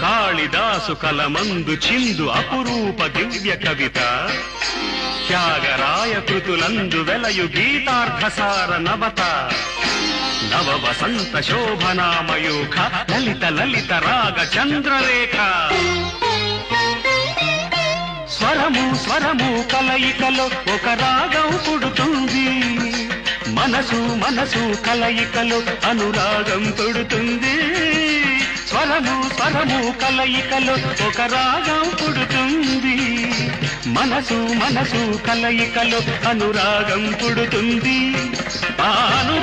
కాళిదాసు కలమందు చిందు అపురూప దివ్య కవిత. త్యాగరాయ కృతులందు వెలయు గీతార్థసార నవత. నవ వసంత శోభనామయూఖ లలిత లలిత రాగ చంద్రరేఖ. స్వరము స్వరము కలయికలో ఒక రాగం పుడుతుంది. మనసు మనసు కలయికలో అనురాగం పుడుతుంది. స్వరము స్వరము కలయికలో ఒక రాగం పుడుతుంది. మనసు మనసు కలయికలో అనురాగం పుడుతుంది. ఆను